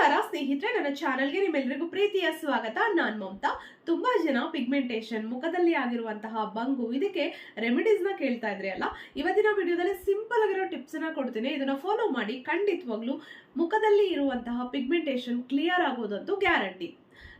ನಮಸ್ಕಾರ, ಸ್ನೇಹಿತರೆ. ನನ್ನ ಚಾನಲ್ಗೆ ನಿಮ್ಮೆಲ್ಲರಿಗೂ ಪ್ರೀತಿಯ ಸ್ವಾಗತ. ನಾನ್ ಮಮತಾ. ತುಂಬಾ ಜನ ಪಿಗ್ಮೆಂಟೇಷನ್ ಮುಖದಲ್ಲಿ ಆಗಿರುವಂತಹ ಬಂಗು. ಇದಕ್ಕೆ ರೆಮಿಡೀಸ್ನ ಕೇಳ್ತಾ ಇದ್ರಿ ಅಲ್ಲ? ಇವತ್ತಿನ ವಿಡಿಯೋದಲ್ಲಿ ಸಿಂಪಲ್ ಆಗಿರೋ ಟಿಪ್ಸ್ನ ಕೊಡ್ತೀನಿ. ಇದನ್ನ ಫಾಲೋ ಮಾಡಿ ಖಂಡಿತವಾಗ್ಲೂ ಮುಖದಲ್ಲಿ ಇರುವಂತಹ ಪಿಗ್ಮೆಂಟೇಷನ್ ಕ್ಲಿಯರ್ ಆಗೋದಂತೂ ಗ್ಯಾರಂಟಿ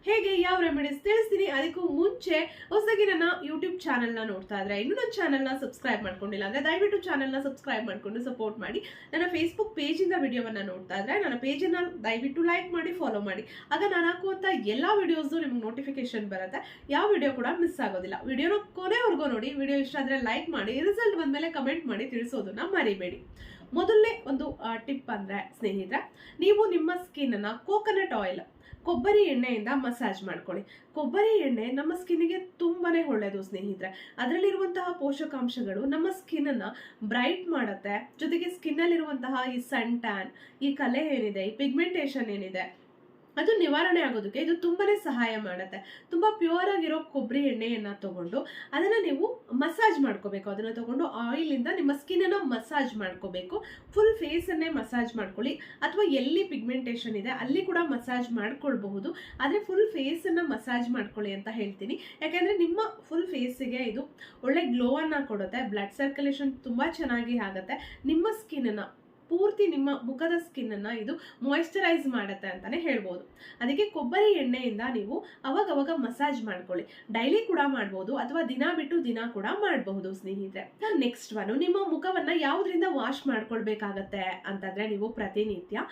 ಹೇಗೆ ಯಾವ ರೆಮಿಡೀಸ್ ತಿಳಿಸ್ತೀನಿ ಅದಕ್ಕೂ ಮುಂಚೆ ಹೊಸದಾಗಿ ನನ್ನ ಯೂಟ್ಯೂಬ್ ಚಾನಲ್ನ ನೋಡ್ತಾ ಇದ್ರೆ ಇನ್ನೂ ನನ್ನ ಚಾನಲ್ನ ಸಬ್ಸ್ಕ್ರೈಬ್ ಮಾಡ್ಕೊಂಡಿಲ್ಲ ಅಂದ್ರೆ ದಯವಿಟ್ಟು ಚಾನಲ್ನ ಸಬ್ಸ್ಕ್ರೈಬ್ ಮಾಡ್ಕೊಂಡು ಸಪೋರ್ಟ್ ಮಾಡಿ. ನನ್ನ ಫೇಸ್ಬುಕ್ ಪೇಜಿಂದ ವಿಡಿಯೋವನ್ನು ನೋಡ್ತಾ ಇದ್ರೆ ನನ್ನ ಪೇಜನ್ನು ದಯವಿಟ್ಟು ಲೈಕ್ ಮಾಡಿ ಫಾಲೋ ಮಾಡಿ. ಆಗ ನಾನು ಹಾಕುವಂಥ ಎಲ್ಲ ವಿಡಿಯೋಸ್ ನಿಮ್ಗೆ ನೋಟಿಫಿಕೇಶನ್ ಬರುತ್ತೆ. ಯಾವ ವಿಡಿಯೋ ಕೂಡ ಮಿಸ್ ಆಗೋದಿಲ್ಲ. ವಿಡಿಯೋನ ಕೊನೆವರೆಗೂ ನೋಡಿ. ವಿಡಿಯೋ ಇಷ್ಟ ಆದ್ರೆ ಲೈಕ್ ಮಾಡಿ ರಿಸಲ್ಟ್ ಬಂದಮೇಲೆ ಕಮೆಂಟ್ ಮಾಡಿ ತಿಳಿಸೋದನ್ನ ಮರಿಬೇಡಿ. ಮೊದಲನೇ ಒಂದು ಟಿಪ್ ಅಂದ್ರೆ ಸ್ನೇಹಿತರೆ, ನೀವು ನಿಮ್ಮ ಸ್ಕಿನ್ ಅನ್ನ ಕೋಕೋನಟ್ ಆಯಿಲ್ ಕೊಬ್ಬರಿ ಎಣ್ಣೆಯಿಂದ ಮಸಾಜ್ ಮಾಡ್ಕೊಳ್ಳಿ. ಕೊಬ್ಬರಿ ಎಣ್ಣೆ ನಮ್ಮ ಸ್ಕಿನ್ಗೆ ತುಂಬಾನೇ ಒಳ್ಳೆಯದು ಸ್ನೇಹಿತರೆ. ಅದರಲ್ಲಿರುವಂತಹ ಪೋಷಕಾಂಶಗಳು ನಮ್ಮ ಸ್ಕಿನ್ ಅನ್ನ ಬ್ರೈಟ್ ಮಾಡುತ್ತೆ. ಜೊತೆಗೆ ಸ್ಕಿನ್ ಅಲ್ಲಿರುವಂತಹ ಈ ಸನ್ ಟ್ಯಾನ್, ಈ ಕಲೆ ಏನಿದೆ, ಈ ಪಿಗ್ಮೆಂಟೇಷನ್ ಏನಿದೆ ಅದು ನಿವಾರಣೆ ಆಗೋದಕ್ಕೆ ಇದು ತುಂಬಾನೇ ಸಹಾಯ ಮಾಡುತ್ತೆ. ತುಂಬಾ ಪ್ಯೂರ್ ಆಗಿರೋ ಕೊಬ್ಬರಿ ಎಣ್ಣೆಯನ್ನ ತಗೊಂಡು ಅದನ್ನ ನೀವು ಮಸಾಜ್ ಮಾಡ್ಕೋಬೇಕು. ಅದನ್ನ ತಗೊಂಡು ಆಯಿಲ್ ಇಂದ ನಿಮ್ಮ ಸ್ಕಿನ್ನನ್ನು ಮಸಾಜ್ ಮಾಡ್ಕೋಬೇಕು. ಫುಲ್ ಫೇಸನ್ನೇ ಮಸಾಜ್ ಮಾಡ್ಕೊಳ್ಳಿ. ಅಥವಾ ಎಲ್ಲಿ ಪಿಗ್ಮೆಂಟೇಷನ್ ಇದೆ ಅಲ್ಲಿ ಕೂಡ ಮಸಾಜ್ ಮಾಡ್ಕೊಳ್ಬಹುದು. ಆದ್ರೆ ಫುಲ್ ಫೇಸನ್ನು ಮಸಾಜ್ ಮಾಡ್ಕೊಳ್ಳಿ ಅಂತ ಹೇಳ್ತೀನಿ. ಯಾಕಂದ್ರೆ ನಿಮ್ಮ ಫುಲ್ ಫೇಸಿಗೆ ಇದು ಒಳ್ಳೆ ಗ್ಲೋ ಅನ್ನ ಕೊಡುತ್ತೆ. ಬ್ಲಡ್ ಸರ್ಕ್ಯುಲೇಷನ್ ತುಂಬಾ ಚೆನ್ನಾಗಿ ಆಗುತ್ತೆ. ನಿಮ್ಮ ಸ್ಕಿನ್ ಅನ್ನ ಪೂರ್ತಿ ನಿಮ್ಮ ಮುಖದ ಸ್ಕಿನ್ ಅನ್ನ ಇದು ಮಾಯಿಶ್ಚರೈಸ್ ಮಾಡುತ್ತೆ ಅಂತಾನೆ ಹೇಳ್ಬೋದು. ಅದಕ್ಕೆ ಕೊಬ್ಬರಿ ಎಣ್ಣೆಯಿಂದ ನೀವು ಅವಾಗವಾಗ ಅವಾಗ ಮಸಾಜ್ ಮಾಡ್ಕೊಳ್ಳಿ. ಡೈಲಿ ಕೂಡ ಮಾಡ್ಬೋದು ಅಥವಾ ದಿನ ಬಿಟ್ಟು ದಿನ ಕೂಡ ಮಾಡಬಹುದು ಸ್ನೇಹಿತರೆ. ನೆಕ್ಸ್ಟ್ ಒನ್ ನಿಮ್ಮ ಮುಖವನ್ನ ಯಾವುದರಿಂದ ವಾಶ್ ಮಾಡ್ಕೊಳ್ಬೇಕಾಗತ್ತೆ ಅಂತಂದ್ರೆ ನೀವು ಪ್ರತಿನಿತ್ಯ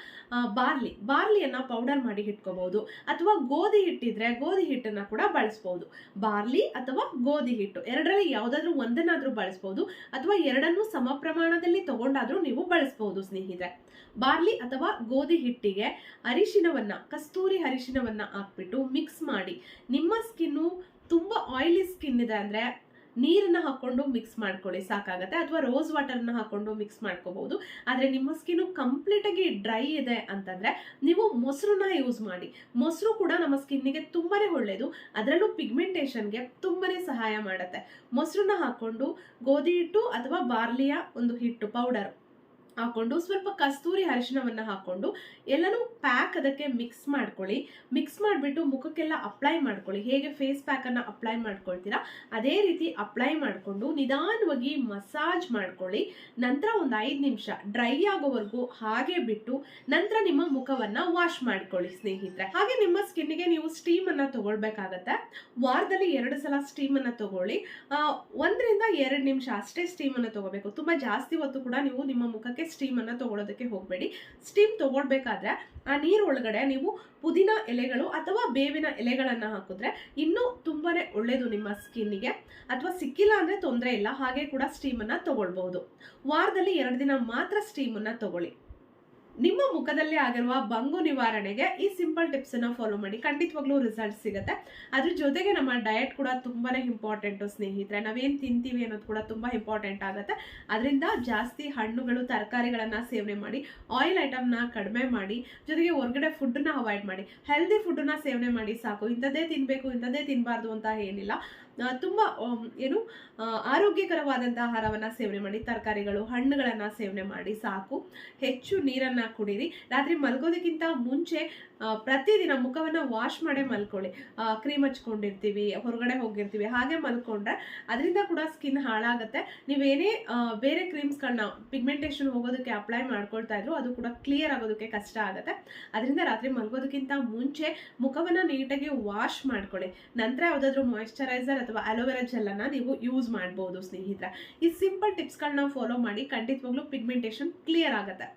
ಬಾರ್ಲಿ ಬಾರ್ಲಿಯನ್ನ ಪೌಡರ್ ಮಾಡಿ ಇಟ್ಕೋಬಹುದು ಅಥವಾ ಗೋಧಿ ಹಿಟ್ಟಿದ್ರೆ ಗೋಧಿ ಹಿಟ್ಟನ್ನ ಕೂಡ ಬಳಸಬಹುದು ಬಾರ್ಲಿ ಅಥವಾ ಗೋಧಿ ಹಿಟ್ಟು ಎರಡರಲ್ಲಿ ಯಾವ್ದಾದ್ರು ಒಂದನ್ನಾದ್ರೂ ಬಳಸಬಹುದು ಅಥವಾ ಎರಡನ್ನೂ ಸಮ ಪ್ರಮಾಣದಲ್ಲಿ ತಗೊಂಡಾದ್ರೂ ನೀವು ಬಳಸಬಹುದು ಸ್ನೇಹಿತರೆ, ಬಾರ್ಲಿ ಅಥವಾ ಗೋಧಿ ಹಿಟ್ಟಿಗೆ ಅರಿಶಿನವನ್ನ, ಕಸ್ತೂರಿ ಅರಿಶಿನವನ್ನ ಹಾಕ್ಬಿಟ್ಟು ಮಿಕ್ಸ್ ಮಾಡಿ, ನಿಮ್ಮ ಸ್ಕಿನ್ನು ತುಂಬ ಆಯಿಲಿ ಸ್ಕಿನ್ ಇದೆ ಅಂದ್ರೆ ನೀರನ್ನ ಹಾಕೊಂಡು ಮಿಕ್ಸ್ ಮಾಡ್ಕೊಳ್ಳಿ, ಸಾಕಾಗತ್ತೆ. ಅಥವಾ ರೋಸ್ ವಾಟರ್ನ ಹಾಕೊಂಡು ಮಿಕ್ಸ್ ಮಾಡ್ಕೋಬಹುದು ಆದ್ರೆ ನಿಮ್ಮ ಸ್ಕಿನ್ ಕಂಪ್ಲೀಟ್ ಆಗಿ ಡ್ರೈ ಇದೆ ಅಂತಂದ್ರೆ ನೀವು ಮೊಸರನ್ನ ಯೂಸ್ ಮಾಡಿ. ಮೊಸರು ಕೂಡ ನಮ್ಮ ಸ್ಕಿನ್ನಿಗೆ ತುಂಬಾನೇ ಒಳ್ಳೆಯದು ಅದರಲ್ಲೂ ಪಿಗ್ಮೆಂಟೇಷನ್ಗೆ ತುಂಬಾನೇ ಸಹಾಯ ಮಾಡುತ್ತೆ. ಮೊಸರನ್ನ ಹಾಕೊಂಡು ಗೋಧಿ ಹಿಟ್ಟು ಅಥವಾ ಬಾರ್ಲಿಯ ಒಂದು ಹಿಟ್ಟು ಪೌಡರ್ ಹಾಕೊಂಡು ಸ್ವಲ್ಪ ಕಸ್ತೂರಿ ಅರಿಶಿನವನ್ನು ಹಾಕೊಂಡು ಎಲ್ಲನೂ ಪ್ಯಾಕ್ ಅದಕ್ಕೆ ಮಿಕ್ಸ್ ಮಾಡ್ಕೊಳ್ಳಿ. ಮಿಕ್ಸ್ ಮಾಡಿಬಿಟ್ಟು ಮುಖಕ್ಕೆಲ್ಲ ಅಪ್ಲೈ ಮಾಡ್ಕೊಳ್ಳಿ. ಹೇಗೆ ಫೇಸ್ ಪ್ಯಾಕನ್ನು ಅಪ್ಲೈ ಮಾಡ್ಕೊಳ್ತೀರಾ? ಅದೇ ರೀತಿ ಅಪ್ಲೈ ಮಾಡಿಕೊಂಡು ನಿಧಾನವಾಗಿ ಮಸಾಜ್ ಮಾಡ್ಕೊಳ್ಳಿ. ನಂತರ ಒಂದು ಐದು ನಿಮಿಷ ಡ್ರೈ ಆಗೋವರೆಗೂ ಹಾಗೆ ಬಿಟ್ಟು ನಂತರ ನಿಮ್ಮ ಮುಖವನ್ನು ವಾಶ್ ಮಾಡ್ಕೊಳ್ಳಿ ಸ್ನೇಹಿತರೆ. ಹಾಗೆ ನಿಮ್ಮ ಸ್ಕಿನ್ಗೆ ನೀವು ಸ್ಟೀಮನ್ನು ತಗೊಳ್ಬೇಕಾಗತ್ತೆ. ವಾರದಲ್ಲಿ ಎರಡು ಸಲ ಸ್ಟೀಮನ್ನು ತಗೊಳ್ಳಿ. ಆ, ಒಂದರಿಂದ ಎರಡು ನಿಮಿಷ ಅಷ್ಟೇ ಸ್ಟೀಮನ್ನು ತೊಗೋಬೇಕು. ತುಂಬ ಜಾಸ್ತಿ ಹೊತ್ತು ಕೂಡ ನೀವು ನಿಮ್ಮ ಮುಖಕ್ಕೆ ಸ್ಟೀಮನ್ನು ತೊಗೊಳೋದಕ್ಕೆ ಹೋಗಬೇಡಿ. ಸ್ಟೀಮ್ ತೊಗೊಳ್ಬೇಕಾದ್ರೆ ಆ ನೀರು ಒಳಗಡೆ ನೀವು ಪುದೀನ ಎಲೆಗಳು ಅಥವಾ ಬೇವಿನ ಎಲೆಗಳನ್ನು ಹಾಕಿದ್ರೆ ಇನ್ನೂ ತುಂಬಾ ಒಳ್ಳೆಯದು ನಿಮ್ಮ ಸ್ಕಿನ್ನಿಗೆ ಅಥವಾ ಸಿಕ್ಕಿಲ್ಲ ಅಂದರೆ ತೊಂದರೆ ಇಲ್ಲ, ಹಾಗೆ ಕೂಡ ಸ್ಟೀಮನ್ನು ತೊಗೊಳ್ಬಹುದು. ವಾರದಲ್ಲಿ ಎರಡು ದಿನ ಮಾತ್ರ ಸ್ಟೀಮನ್ನು ತಗೊಳ್ಳಿ. ನಿಮ್ಮ ಮುಖದಲ್ಲಿ ಆಗಿರುವ ಬಂಗು ನಿವಾರಣೆಗೆ ಈ ಸಿಂಪಲ್ ಟಿಪ್ಸ್ ಅನ್ನ ಫಾಲೋ ಮಾಡಿ. ಖಂಡಿತವಾಗ್ಲೂ ರಿಸಲ್ಟ್ ಸಿಗುತ್ತೆ. ಅದ್ರ ಜೊತೆಗೆ ನಮ್ಮ ಡಯಟ್ ಕೂಡ ತುಂಬಾನೇ ಇಂಪಾರ್ಟೆಂಟ್ ಸ್ನೇಹಿತರೆ. ನಾವೇನ್ ತಿಂತೀವಿ ಅನ್ನೋದು ಕೂಡ ತುಂಬಾ ಇಂಪಾರ್ಟೆಂಟ್ ಆಗುತ್ತೆ. ಅದರಿಂದ ಜಾಸ್ತಿ ಹಣ್ಣುಗಳು, ತರಕಾರಿಗಳನ್ನ ಸೇವನೆ ಮಾಡಿ ಆಯಿಲ್ ಐಟಮ್ನ ಕಡಿಮೆ ಮಾಡಿ, ಜೊತೆಗೆ ಹೊರಗಡೆ ಫುಡ್ನ ಅವಾಯ್ಡ್ ಮಾಡಿ. ಹೆಲ್ದಿ ಫುಡ್ನ ಸೇವನೆ ಮಾಡಿ ಸಾಕು. ಇಂಥದ್ದೇ ತಿನ್ಬೇಕು, ಇಂಥದ್ದೇ ತಿನ್ನಬಾರ್ದು ಅಂತ ಏನಿಲ್ಲ. ತುಂಬ ಏನು ಆರೋಗ್ಯಕರವಾದಂಥ ಆಹಾರವನ್ನ ಸೇವನೆ ಮಾಡಿ, ತರಕಾರಿಗಳು, ಹಣ್ಣುಗಳನ್ನು ಸೇವನೆ ಮಾಡಿ ಸಾಕು. ಹೆಚ್ಚು ನೀರನ್ನ ಕುಡೀರಿ. ರಾತ್ರಿ ಮಲ್ಗೋದಕ್ಕಿಂತ ಮುಂಚೆ ಪ್ರತಿದಿನ ಮುಖವನ್ನ ವಾಶ್ ಮಾಡೇ ಮಲ್ಕೊಳ್ಳಿ. ಕ್ರೀಮ್ ಹಚ್ಕೊಂಡಿರ್ತೀವಿ, ಹೊರಗಡೆ ಹೋಗಿರ್ತೀವಿ, ಹಾಗೆ ಮಲ್ಕೊಂಡ್ರೆ ಅದರಿಂದ ಕೂಡ ಸ್ಕಿನ್ ಹಾಳಾಗುತ್ತೆ. ನೀವೇನೇ ಬೇರೆ ಕ್ರೀಮ್ಸ್ಗಳನ್ನ ಪಿಗ್ಮೆಂಟೇಷನ್ ಹೋಗೋದಕ್ಕೆ ಅಪ್ಲೈ ಮಾಡ್ಕೊಳ್ತಾ ಇದ್ರು, ಅದು ಕೂಡ ಕ್ಲಿಯರ್ ಆಗೋದಕ್ಕೆ ಕಷ್ಟ ಆಗುತ್ತೆ. ಅದರಿಂದ ರಾತ್ರಿ ಮಲ್ಗೋದಕ್ಕಿಂತ ಮುಂಚೆ ಮುಖವನ್ನ ನೀಟಾಗಿ ವಾಶ್ ಮಾಡ್ಕೊಳ್ಳಿ. ನಂತರ ಯಾವುದಾದ್ರೂ ಮಾಯಿಶ್ಚರೈಸರ್ ಅಥವಾ ಅಲೋವೆರಾ ಜೆಲ್ ಅನ್ನ ನೀವು ಯೂಸ್ ಮಾಡಬಹುದು ಸ್ನೇಹಿತರೆ. ಈ ಸಿಂಪಲ್ ಟಿಪ್ಸ್ಗಳನ್ನ ಫಾಲೋ ಮಾಡಿ ಖಂಡಿತವಾಗ್ಲೂ ಪಿಗ್ಮೆಂಟೇಷನ್ ಕ್ಲಿಯರ್ ಆಗುತ್ತೆ.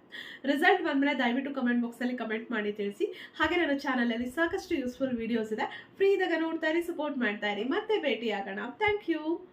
ರಿಸಲ್ಟ್ ಬಂದ್ಮೇಲೆ ದಯವಿಟ್ಟು ಕಮೆಂಟ್ ಬಾಕ್ಸಲ್ಲಿ ಕಮೆಂಟ್ ಮಾಡಿ ತಿಳಿಸಿ. ಹಾಗೆ ನನ್ನ ಚಾನಲಲ್ಲಿ ಸಾಕಷ್ಟು ಯೂಸ್ಫುಲ್ ವಿಡಿಯೋಸ್ ಇದೆ. ಫ್ರೀ ಇದ್ದಾಗ ನೋಡ್ತಾ ಇರಿ ಸಪೋರ್ಟ್ ಮಾಡ್ತಾ ಇರಿ. ಮತ್ತೆ ಭೇಟಿ ಆಗೋಣ ಥ್ಯಾಂಕ್ ಯು